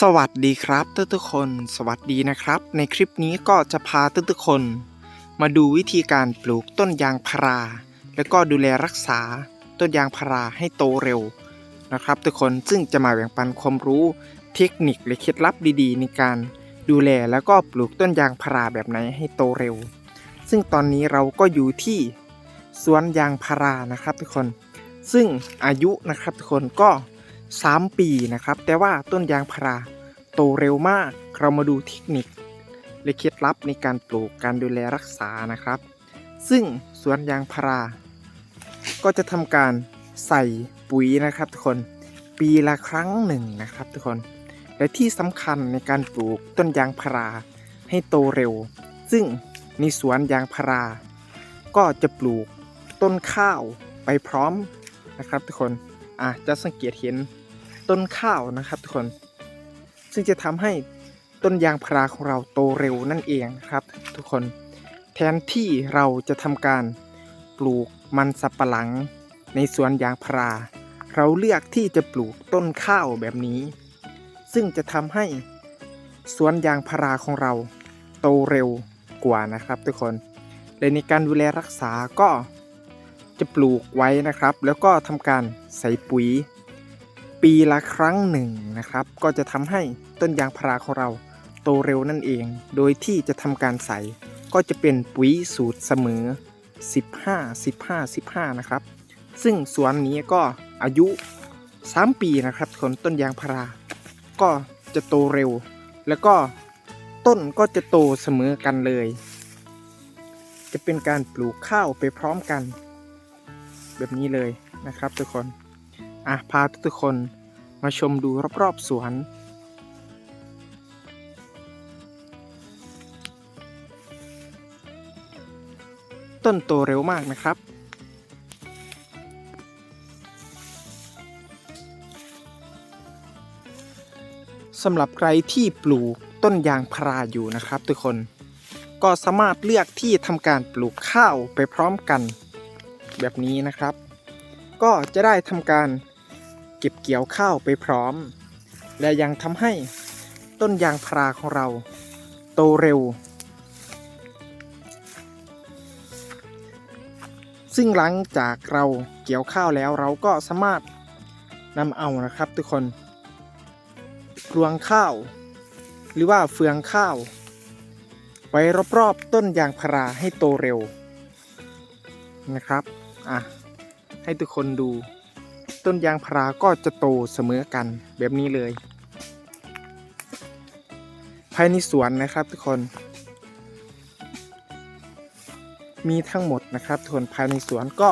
สวัสดีครับทุกทุกๆคน สวัสดีนะครับ ในคลิปนี้ก็จะพาทุกทุกๆคน มาดูวิธีการปลูกต้นยางพารา แล้วก็ดูแลรักษาต้นยางพาราให้โตเร็วนะครับทุกคนซึ่งจะมาแบ่งปันความรู้เทคนิคและเคล็ดลับดีๆ ในการดูแลแล้วก็ปลูกต้นยางพาราแบบไหนให้โตเร็ว ซึ่งตอนนี้เราก็อยู่ที่สวนยางพารานะครับทุกคน ซึ่งอายุนะครับทุกคนก็ 3 ปีนะครับ แต่ว่าต้นยางพาราโตเร็วมาก เรามาดูเทคนิคและเคล็ดลับในการปลูกการดูแลรักษานะครับ ซึ่งสวนยางพารา ก็จะทำการใส่ปุ๋ยนะครับทุกคนปีละครั้งหนึ่งนะครับทุกคน และที่สำคัญในการปลูกต้นยางพาราให้โตเร็ว ซึ่งในสวนยางพารา ก็จะปลูกต้นข้าวไปพร้อมนะครับทุกคน อะจะสังเกตเห็นต้นข้าวนะครับทุกคน ซึ่งจะทำให้ต้นยางพาราของเราโตเร็วนั่นเองครับ ทุกคนแทนที่เราจะทำการปลูกมันสับปะหลังในสวนยางพารา เราเลือกที่จะปลูกต้นข้าวแบบนี้ ซึ่งจะทำให้สวนยางพาราของเราโตเร็วกว่านะครับ ทุกคนและในการดูแลรักษาก็ จะปลูกไว้นะครับ แล้วก็ทำการใส่ปุ๋ย ปีละครั้งหนึ่งนะครับ ก็จะทำให้ต้นยางพาราของเราโตเร็วนั่นเอง โดยที่จะทำการใส่ก็จะเป็นปุ๋ยสูตรเสมอ 15 15 15 นะครับ ซึ่งสวนนี้ก็อายุ 3 ปีนะครับคนต้นยางพารา ก็จะโตเร็ว แล้วก็ต้นก็จะโตเสมอกันเลย จะเป็นการปลูกข้าวไปพร้อมกัน แบบนี้เลยนะครับทุกคน อะพาทุกคนมาชมดูรอบๆสวนต้นโตเร็วมากนะครับ สำหรับใครที่ปลูกต้นยางพาราอยู่นะครับทุกคน ก็สามารถเลือกที่ทำการปลูกข้าวไปพร้อมกัน แบบนี้นะครับ ก็จะได้ทำการเก็บเกี่ยวข้าวไปพร้อม และยังทำให้ต้นยางพาราของเรา โตเร็ว ซึ่งหลังจากเราเกี่ยวข้าวแล้วเราก็สามารถนำเอานะครับทุกคน รวงข้าว หรือว่าเฟืองข้าว ไว้รอบๆต้นยางพาราให้โตเร็ว นะครับอะให้ทุกคนดู ต้นยางพาราก็จะโตเสมอกันแบบนี้เลย ภายในสวนนะครับทุกคน มีทั้งหมดนะครับทุกคนภายในสวนก็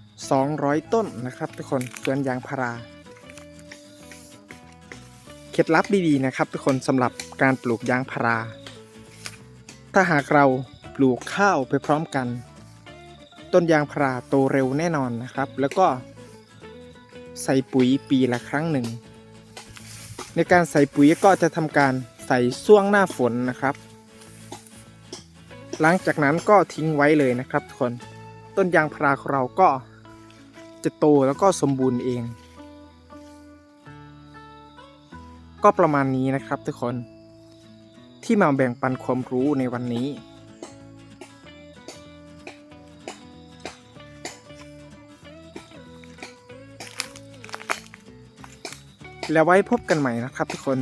200 ต้นนะครับทุกคนสวนยางพาราเคล็ดลับดีๆนะครับ ทุกคนสำหรับการปลูกยางพารา ถ้าหากเราปลูกข้าวไปพร้อมกัน ต้นยางพาราโตเร็วแน่นอนนะครับ แล้วก็ใส่ปุ๋ยปีละครั้งหนึ่ง ในการใส่ปุ๋ยก็จะทำการใส่ช่วงหน้าฝนนะครับ หลังจากนั้นก็ทิ้งไว้เลยนะครับทุกคนต้นยางพาราของเราก็จะโตแล้วก็สมบูรณ์เอง ก็ประมาณนี้นะครับทุกคนที่มาแบ่งปันความรู้ในวันนี้ แล้วไว้พบกันใหม่นะครับทุกคน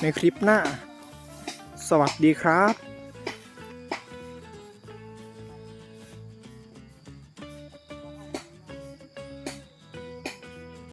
ในคลิปหน้า สวัสดีครับ